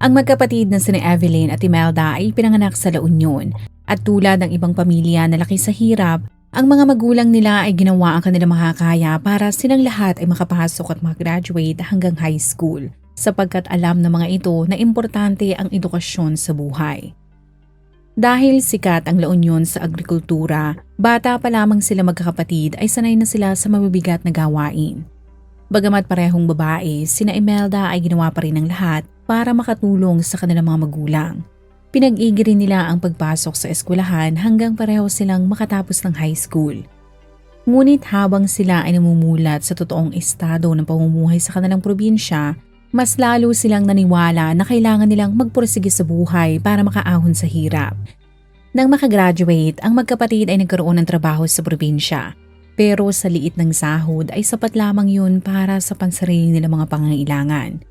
Ang magkapatid na sina Evelyn at Imelda ay pinanganak sa La Union at tulad ng ibang pamilya na laki sa hirap, ang mga magulang nila ay ginawa ang kanilang makakaya para silang lahat ay makapasok at mag-graduate hanggang high school sapagkat alam ng mga ito na importante ang edukasyon sa buhay. Dahil sikat ang La Union sa agrikultura, bata pa lamang sila magkakapatid ay sanay na sila sa mabibigat na gawain. Bagamat parehong babae, sina Imelda ay ginawa pa rin ng lahat para makatulong sa kanilang mga magulang. Pinag-igi rin nila ang pagpasok sa eskwelahan hanggang pareho silang makatapos ng high school. Ngunit habang sila ay namumulat sa totoong estado ng pamumuhay sa kanilang probinsya, mas lalo silang naniwala na kailangan nilang magpursige sa buhay para makaahon sa hirap. Nang makagraduate, ang magkapatid ay nagkaroon ng trabaho sa probinsya. Pero sa liit ng sahod ay sapat lamang yun para sa pansarili nilang mga pangangailangan.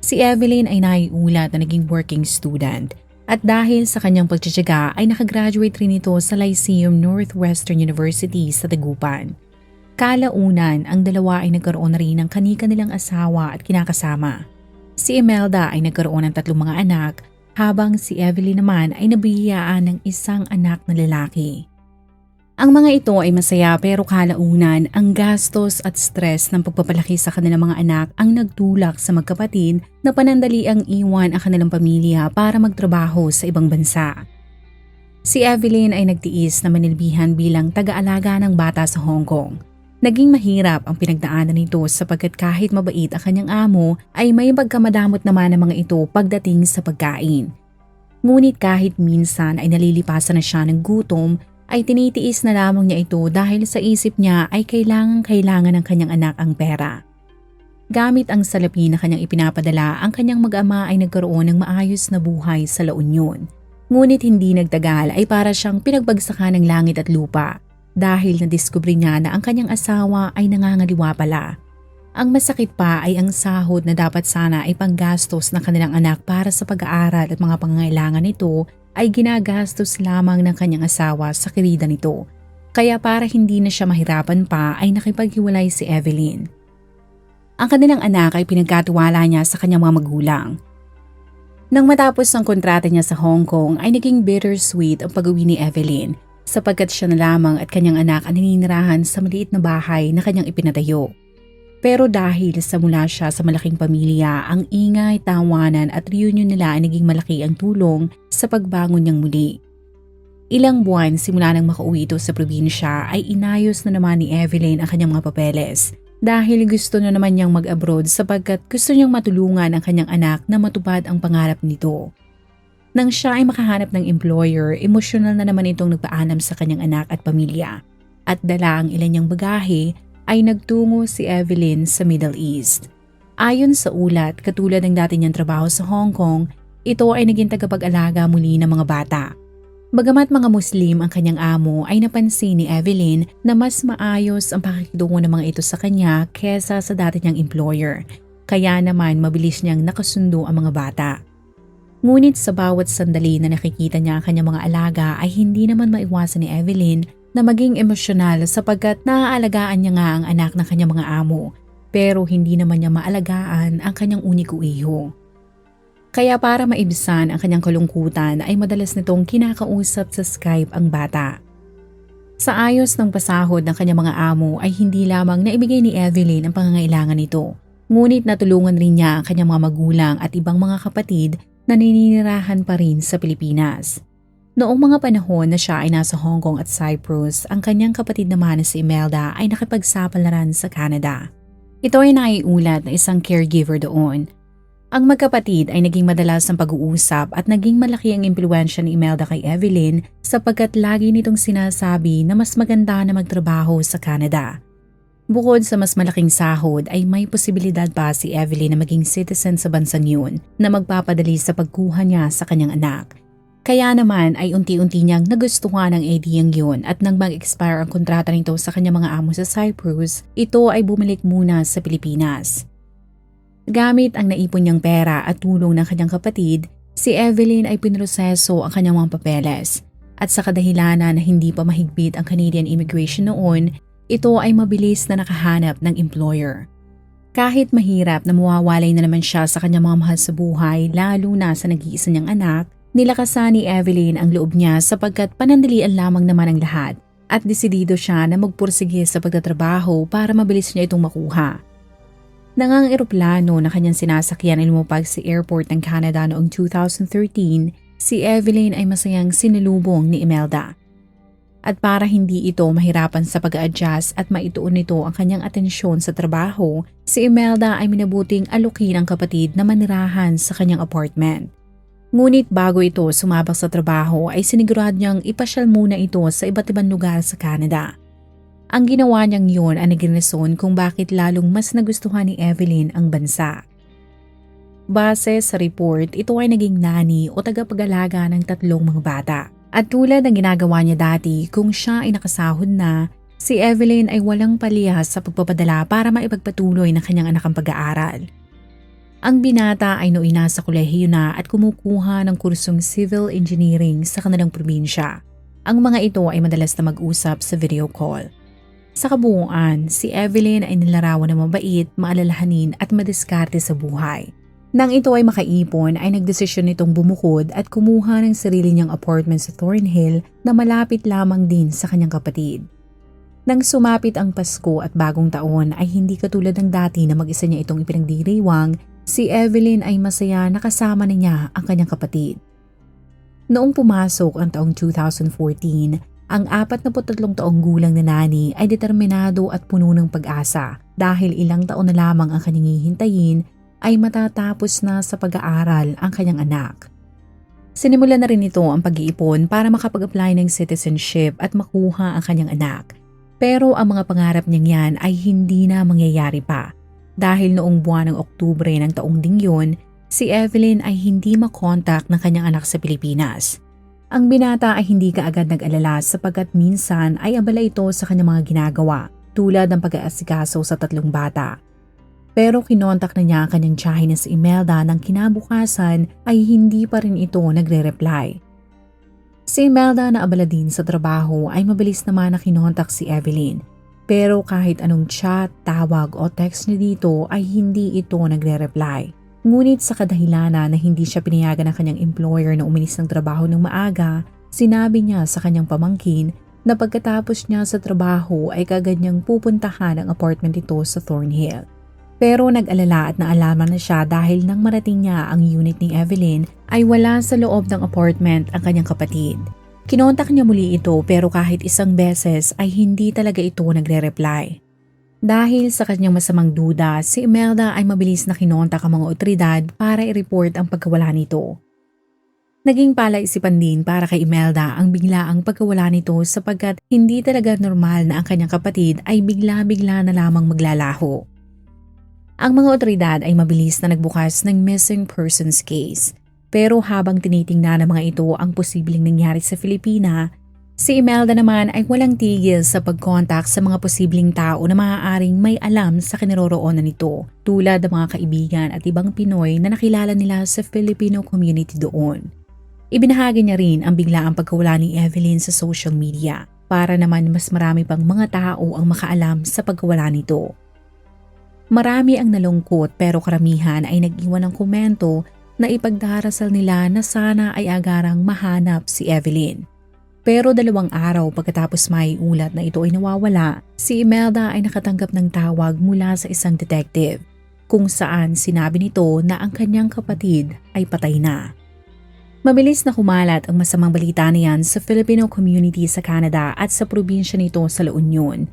Si Evelyn ay naiulat na naging working student at dahil sa kanyang pagtsatsaga ay nakagraduate rin ito sa Lyceum Northwestern University sa Tagupan. Kalaunan, ang dalawa ay nagkaroon na rin ng kanika nilang asawa at kinakasama. Si Imelda ay nagkaroon ng tatlong mga anak habang si Evelyn naman ay nabiyayaan ng isang anak na lalaki. Ang mga ito ay masaya pero kalaunan ang gastos at stress ng pagpapalaki sa kanilang mga anak ang nagtulak sa magkapatid na panandali ang iwan ang kanilang pamilya para magtrabaho sa ibang bansa. Si Evelyn ay nagtiis na manilbihan bilang taga-alaga ng bata sa Hong Kong. Naging mahirap ang pinagdaanan nito sapagkat kahit mabait ang kanyang amo ay may pagkamadamot naman ng mga ito pagdating sa pagkain. Ngunit kahit minsan ay nalilipasan na siya ng gutom ay tinitiis na lamang niya ito dahil sa isip niya ay kailangang-kailangan ng kanyang anak ang pera. Gamit ang salapi na kanyang ipinapadala, ang kanyang mag-ama ay nagkaroon ng maayos na buhay sa La Union. Ngunit hindi nagtagal ay para siyang pinagbagsakan ng langit at lupa dahil nadiskubre niya na ang kanyang asawa ay nangangaliwa pala. Ang masakit pa ay ang sahod na dapat sana ay panggastos ng kanilang anak para sa pag-aaral at mga pangangailangan nito ay ginagastos lamang ng kanyang asawa sa kirida nito. Kaya para hindi na siya mahirapan pa ay nakipaghiwalay si Evelyn. Ang kanilang anak ay pinagkatiwala niya sa kanyang mga magulang. Nang matapos ang kontrata niya sa Hong Kong ay naging bittersweet ang pag-uwi ni Evelyn sapagkat siya na lamang at kanyang anak ang naninirahan sa maliit na bahay na kanyang ipinatayo. Pero dahil sa mula siya sa malaking pamilya, ang ingay, tawanan at reunion nila ay naging malaki ang tulong sa pagbangon niyang muli. Ilang buwan simula nang makauwi ito sa probinsya ay inayos na naman ni Evelyn ang kanyang mga papeles dahil gusto na naman niyang mag-abroad sapagkat gusto niyang matulungan ang kanyang anak na matupad ang pangarap nito. Nang siya ay makahanap ng employer, emosyonal na naman itong nagpaalam sa kanyang anak at pamilya. At dala ang ilan niyang bagahe ay nagtungo si Evelyn sa Middle East. Ayon sa ulat, katulad ng dati niyang trabaho sa Hong Kong, ito ay naging tagapag-alaga muli ng mga bata. Bagamat mga Muslim ang kanyang amo ay napansin ni Evelyn na mas maayos ang pakikitungo ng mga ito sa kanya kesa sa dati niyang employer. Kaya naman mabilis niyang nakasundo ang mga bata. Ngunit sa bawat sandali na nakikita niya ang kanyang mga alaga ay hindi naman maiwasan ni Evelyn na maging emosyonal sapagkat naaalagaan niya nga ang anak ng kanyang mga amo pero hindi naman niya maalagaan ang kanyang uniko iho. Kaya para maibsan ang kanyang kalungkutan ay madalas nitong kinakausap sa Skype ang bata. Sa ayos ng pasahod ng kanyang mga amo ay hindi lamang naibigay ni Evelyn ang pangangailangan nito. Ngunit natulungan rin niya ang kanyang mga magulang at ibang mga kapatid na nininirahan pa rin sa Pilipinas. Noong mga panahon na siya ay nasa Hong Kong at Cyprus, ang kanyang kapatid naman na si Imelda ay nakipagsapalaran sa Canada. Ito ay naiulat na isang caregiver doon Ang magkapatid ay naging madalas ang pag-uusap at naging malaki ang impluensya ni Imelda kay Evelyn sapagkat lagi nitong sinasabi na mas maganda na magtrabaho sa Canada. Bukod sa mas malaking sahod ay may posibilidad pa si Evelyn na maging citizen sa bansang yun na magpapadali sa pagkuha niya sa kanyang anak. Kaya naman ay unti-unti niyang nagustuhan ang ideyang yun at nang mag-expire ang kontrata nito sa kanyang mga amo sa Cyprus, ito ay bumalik muna sa Pilipinas. Gamit ang naipon niyang pera at tulong ng kanyang kapatid, si Evelyn ay pinroseso ang kanyang mga papeles. At sa kadahilanan na hindi pa mahigpit ang Canadian immigration noon, ito ay mabilis na nakahanap ng employer. Kahit mahirap na mawawalay na naman siya sa kanyang mga mahal sa buhay lalo na sa nag-iisa niyang anak, nilakasan ni Evelyn ang loob niya sapagkat panandalian lamang naman ang lahat at desidido siya na magpursige sa pagtatrabaho para mabilis niya itong makuha. Nangang eroplano na kanyang sinasakyan ay lumapag sa airport ng Canada noong 2013, si Evelyn ay masayang sinulubong ni Imelda. At para hindi ito mahirapan sa pag-adjust at maituon nito ang kanyang atensyon sa trabaho, si Imelda ay minabuting alukin ang kapatid na manirahan sa kanyang apartment. Ngunit bago ito sumabak sa trabaho ay sinigurado niyang ipasyal muna ito sa iba't ibang lugar sa Canada. Ang ginawa niyang yun ang naging rason kung bakit lalong mas nagustuhan ni Evelyn ang bansa. Base sa report, ito ay naging nani o tagapag-alaga ng tatlong mga bata. At tulad ng ginagawa niya dati kung siya ay nakasahod na, si Evelyn ay walang palihas sa pagpapadala para maipagpatuloy ng kanyang anak ang pag-aaral. Ang binata ay nooy nasa kolehiyo na at kumukuha ng kursong civil engineering sa kanilang probinsya. Ang mga ito ay madalas na mag-usap sa video call. Sa kabuuan, si Evelyn ay nilarawan ng mabait, maalalahanin at madiskarte sa buhay. Nang ito ay makaipon ay nagdesisyon nitong bumukod at kumuha ng sarili niyang apartment sa Thornhill na malapit lamang din sa kanyang kapatid. Nang sumapit ang Pasko at bagong taon ay hindi katulad ng dati na mag-isa niya itong ipinagdiriwang, si Evelyn ay masaya na kasama niya ang kanyang kapatid. Noong pumasok ang taong 2014, ang 43 taong gulang na nani ay determinado at puno ng pag-asa dahil ilang taon na lamang ang kanyang hihintayin ay matatapos na sa pag-aaral ang kanyang anak. Sinimulan na rin ito ang pag-iipon para makapag-apply ng citizenship at makuha ang kanyang anak. Pero ang mga pangarap niyang yan ay hindi na mangyayari pa dahil noong buwan ng Oktubre ng taong ding yun, si Evelyn ay hindi makontak ng kanyang anak sa Pilipinas. Ang binata ay hindi kaagad nag-alala sapagkat minsan ay abala ito sa kanyang mga ginagawa tulad ng pag-aasikaso sa tatlong bata pero kinontak na niya ang kanyang tiyahin na si Imelda nang kinabukasan ay hindi pa rin ito nagre-reply. Si Imelda na abala din sa trabaho ay mabilis naman na kinontak si Evelyn. Pero kahit anong chat, tawag o text niya dito ay hindi ito nagre-reply. Ngunit sa kadahilanan na hindi siya pinayagan ng kanyang employer na uminis ng trabaho ng maaga, sinabi niya sa kanyang pamangkin na pagkatapos niya sa trabaho ay kagad niyang pupuntahan ang apartment ito sa Thornhill. Pero nag-alala at naalaman na siya dahil nang marating niya ang unit ni Evelyn ay wala sa loob ng apartment ang kanyang kapatid. Kinontak niya muli ito pero kahit isang beses ay hindi talaga ito nagre-reply. Dahil sa kanyang masamang duda, si Imelda ay mabilis na kinontak ang mga otoridad para i-report ang pagkawala nito. Naging palaisipan din para kay Imelda ang biglaang pagkawala nito sapagkat hindi talaga normal na ang kanyang kapatid ay bigla-bigla na lamang maglalaho. Ang mga otoridad ay mabilis na nagbukas ng missing persons case. Pero habang tinitingnan ng mga ito ang posibleng nangyari sa Filipina, si Imelda naman ay walang tigil sa pagkontak sa mga posibleng tao na maaaring may alam sa kinaroroonan nito tulad ng mga kaibigan at ibang Pinoy na nakilala nila sa Filipino community doon. Ibinahagi niya rin ang biglaang pagkawala ni Evelyn sa social media para naman mas marami pang mga tao ang makaalam sa pagkawala nito. Marami ang nalungkot pero karamihan ay nag-iwan ng komento na ipagdarasal nila na sana ay agarang mahanap si Evelyn. Pero dalawang araw pagkatapos may ulat na ito ay nawawala, si Imelda ay nakatanggap ng tawag mula sa isang detective kung saan sinabi nito na ang kanyang kapatid ay patay na. Mabilis na kumalat ang masamang balita niyan sa Filipino community sa Canada at sa probinsya nito sa La Union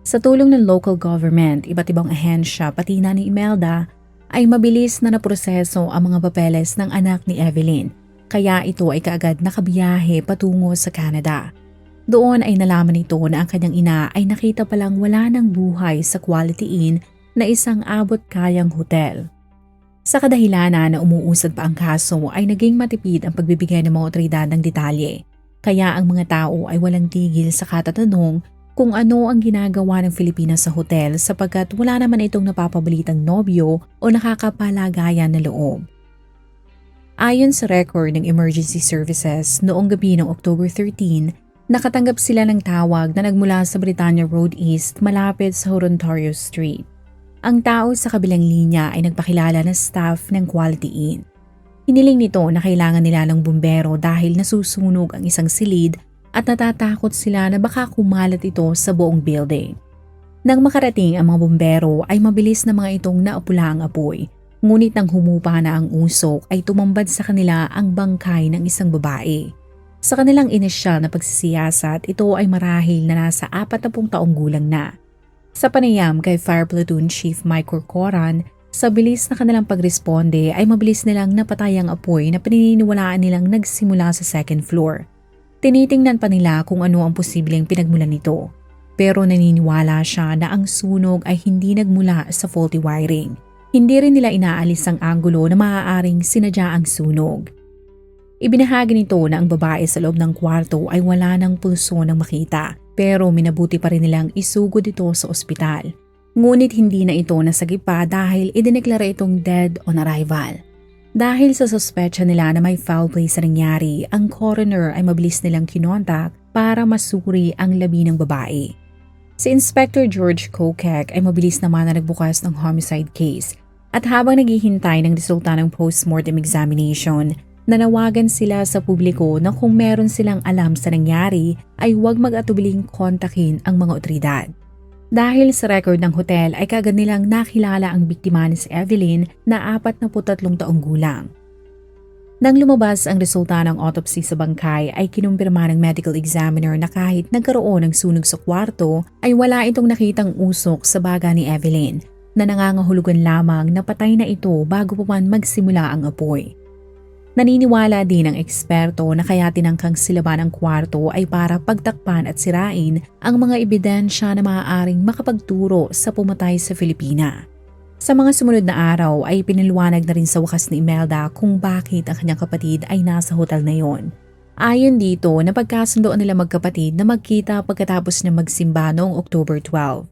sa tulong ng local government, iba't ibang ahensya pati na ni Imelda, ay mabilis na naproseso ang mga papeles ng anak ni Evelyn kaya ito ay kaagad nakabiyahe patungo sa Canada. Doon ay nalaman nito na ang kanyang ina ay nakita palang wala ng buhay sa Quality Inn na isang abot kayang hotel. Sa kadahilanan na umuusad pa ang kaso ay naging matipid ang pagbibigay ng mga otoridad ng detalye. Kaya ang mga tao ay walang tigil sa katatanong kung ano ang ginagawa ng Pilipinas sa hotel sapagkat wala naman itong napapabalitang nobyo o nakakapalagayan na loob. Ayon sa record ng emergency services noong gabi ng October 13, nakatanggap sila ng tawag na nagmula sa Britannia Road East malapit sa Horontario Street. Ang tao sa kabilang linya ay nagpakilala na staff ng Quality Inn. Hiniling nito na kailangan nila ng bumbero dahil nasusunog ang isang silid at natatakot sila na baka kumalat ito sa buong building. Nang makarating ang mga bumbero ay mabilis na mga itong naapula ang apoy Ngunit nang humupa na ang usok ay tumambad sa kanila ang bangkay ng isang babae. Sa kanilang inisyal na pagsisiyasat, ito ay marahil na nasa 40 taong gulang na. Sa panayam kay Fire Platoon Chief Mike Corcoran, sa bilis na kanilang pagresponde ay mabilis nilang napatay ang apoy na pininiwalaan nilang nagsimula sa second floor. Tinitingnan pa nila kung ano ang posibleng pinagmulan nito. Pero naniniwala siya na ang sunog ay hindi nagmula sa faulty wiring. Hindi rin nila inaalis ang anggulo na maaaring sinadya ang sunog. Ibinahagi nito na ang babae sa loob ng kwarto ay wala ng pulso ng makita pero minabuti pa rin nilang isugod ito sa ospital. Ngunit hindi na ito nasagipa dahil idineklara itong dead on arrival. Dahil sa suspecha nila na may foul play sa nangyari, ang coroner ay mabilis nilang kinontak para masuri ang labi ng babae. Si Inspector George Kokek ay mabilis naman na nagbukas ng homicide case at habang naghihintay ng resulta ng postmortem examination, nanawagan sila sa publiko na kung meron silang alam sa nangyari ay huwag mag-atubiling kontakin ang mga otoridad. Dahil sa record ng hotel ay kagad nilang nakilala ang biktima ni si Evelyn na 43 taong gulang. Nang lumabas ang resulta ng autopsy sa bangkay ay kinumpirma ng medical examiner na kahit nagkaroon ng sunog sa kwarto ay wala itong nakitang usok sa baga ni Evelyn na nangangahulugan lamang na patay na ito bago pa man magsimula ang apoy. Naniniwala din ang eksperto na kaya tinangkang silaban ang kwarto ay para pagtakpan at sirain ang mga ebidensya na maaaring makapagturo sa pumatay sa Filipina. Sa mga sumunod na araw ay piniliwanag na rin sa wakas ni Imelda kung bakit ang kanyang kapatid ay nasa hotel na yon. Ayon dito, napagkasundoan nila magkapatid na magkita pagkatapos na magsimba noong October 12.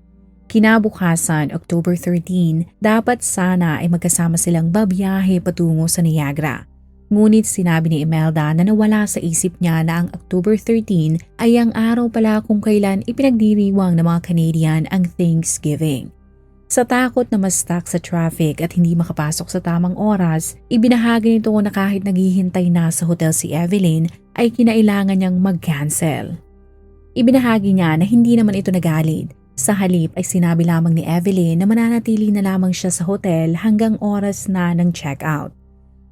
Kinabukasan, October 13, dapat sana ay magkasama silang babiyahe patungo sa Niagara. Ngunit sinabi ni Imelda na nawala sa isip niya na ang October 13 ay ang araw pala kung kailan ipinagdiriwang ng mga Canadian ang Thanksgiving. Sa takot na ma-stuck sa traffic at hindi makapasok sa tamang oras, ibinahagi nito na kahit naghihintay na sa hotel si Evelyn ay kinailangan niyang mag-cancel. Ibinahagi niya na hindi naman ito nagalit. Sa halip ay sinabi lamang ni Evelyn na mananatili na lamang siya sa hotel hanggang oras na ng check-out.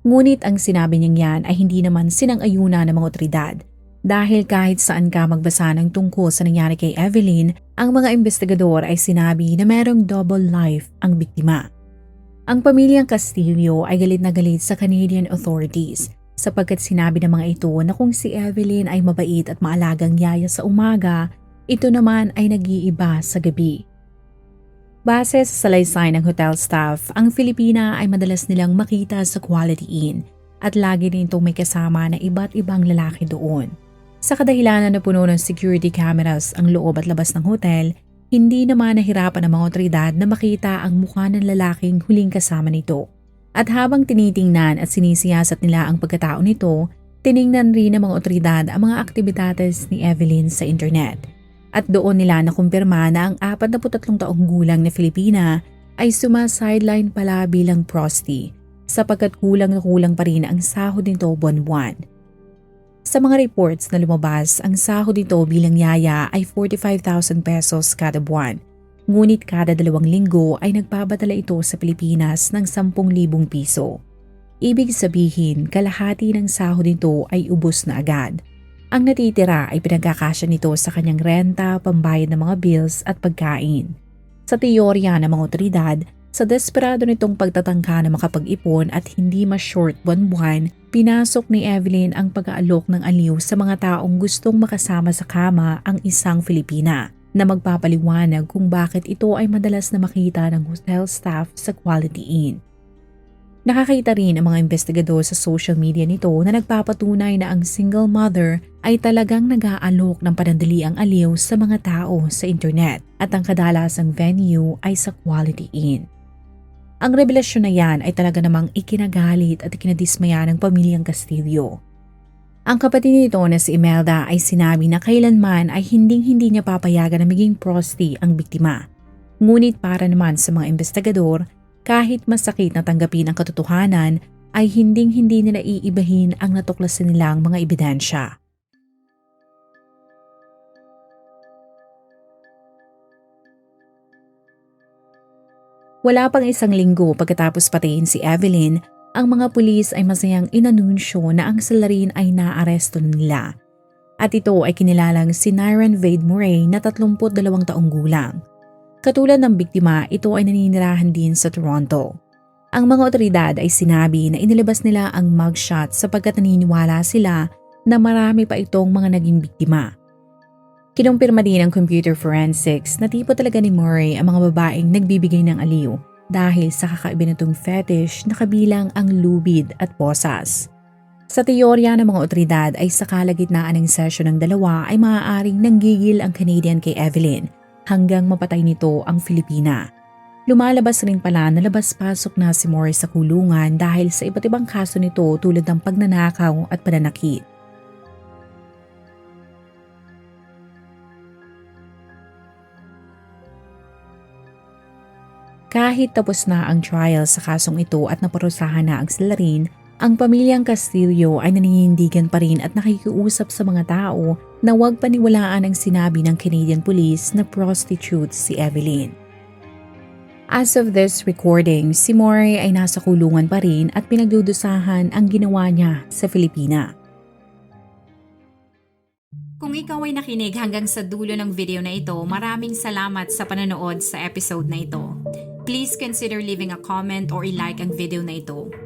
Ngunit ang sinabi niyang yan ay hindi naman sinang-ayuna ng mga otoridad dahil kahit saan ka magbasa ng tungkol sa nangyari kay Evelyn, ang mga investigador ay sinabi na merong double life ang biktima. Ang pamilyang Castillo ay galit na galit sa Canadian authorities sapagkat sinabi ng mga ito na kung si Evelyn ay mabait at maalagang yaya sa umaga, ito naman ay nag-iiba sa gabi. Base sa salaysay ng hotel staff, ang Filipina ay madalas nilang makita sa Quality Inn at lagi rin itong may kasama na iba't ibang lalaki doon. Sa kadahilanan na puno ng security cameras ang loob at labas ng hotel, hindi naman nahirapan ang mga otoridad na makita ang mukha ng lalaking huling kasama nito. At habang tinitingnan at sinisiyasat nila ang pagkatao nito, tiningnan rin ng mga otoridad ang mga aktibidades ni Evelyn sa internet. At doon nila nakumpirma na ang 43 taong gulang na Filipina ay suma-sideline pala bilang prosty sapagkat kulang na kulang pa rin ang sahod nito buwan-buwan. Sa mga reports na lumabas, ang sahod nito bilang yaya ay 45,000 pesos kada buwan. Ngunit kada dalawang linggo ay nagpapadala ito sa Pilipinas ng 10,000 piso. Ibig sabihin, kalahati ng sahod nito ay ubos na agad. Ang natitira ay pinagkakasya nito sa kanyang renta, pambayad ng mga bills at pagkain. Sa teorya ng mga otoridad, Sa desperado nitong pagtatangka na makapag-ipon at hindi ma-short buwan-buwan, pinasok ni Evelyn ang pag-aalok ng aliw sa mga taong gustong makasama sa kama ang isang Filipina na magpapaliwanag kung bakit ito ay madalas na makita ng hotel staff sa Quality Inn. Nakakita rin ang mga investigador sa social media nito na nagpapatunay na ang single mother ay talagang nag-aalok ng panandaliang aliw sa mga tao sa internet at ang kadalasang venue ay sa Quality Inn. Ang revelasyon na yan ay talaga namang ikinagalit at ikinadismaya ng pamilyang Castillo. Ang kapatid nito na si Imelda ay sinabi na kailanman ay hinding-hindi niya papayagan na maging prosti ang biktima. Ngunit para naman sa mga investigador, kahit masakit na tanggapin ang katotohanan, ay hinding-hindi nila iibahin ang natuklasan nilang mga ebidensya. Wala pang isang linggo pagkatapos patayin si Evelyn, ang mga pulis ay masayang inanunsyo na ang salarin ay naaresto na nila. At ito ay kinilalang si Nyron Vade Murray na 32 taong gulang. Katulad ng biktima, ito ay naninirahan din sa Toronto. Ang mga otoridad ay sinabi na inilabas nila ang mugshot sapagkat naniniwala sila na marami pa itong mga naging biktima. Kinumpirma din ng computer forensics na tipo talaga ni Murray ang mga babaeng nagbibigay ng aliw dahil sa kakaiba nitong fetish na kabilang ang lubid at posas. Sa teorya ng mga otoridad ay sa kalagitnaan ng session ng dalawa ay maaaring nanggigil ang Canadian kay Evelyn hanggang mapatay nito ang Filipina. Lumalabas rin pala na labas-pasok na si Morris sa kulungan dahil sa iba't ibang kaso nito tulad ng pagnanakaw at pananakit. Kahit tapos na ang trial sa kasong ito at naparusahan na ang salarin, ang pamilyang Castillo ay naninindigan pa rin at nakikiusap sa mga tao na huwag paniwalaan ang sinabi ng Canadian Police na prostitute si Evelyn. As of this recording, si Mori ay nasa kulungan pa rin at pinagdudusahan ang ginawa niya sa Filipina. Kung ikaw ay nakinig hanggang sa dulo ng video na ito, maraming salamat sa panonood sa episode na ito. Please consider leaving a comment or i-like ang video na ito.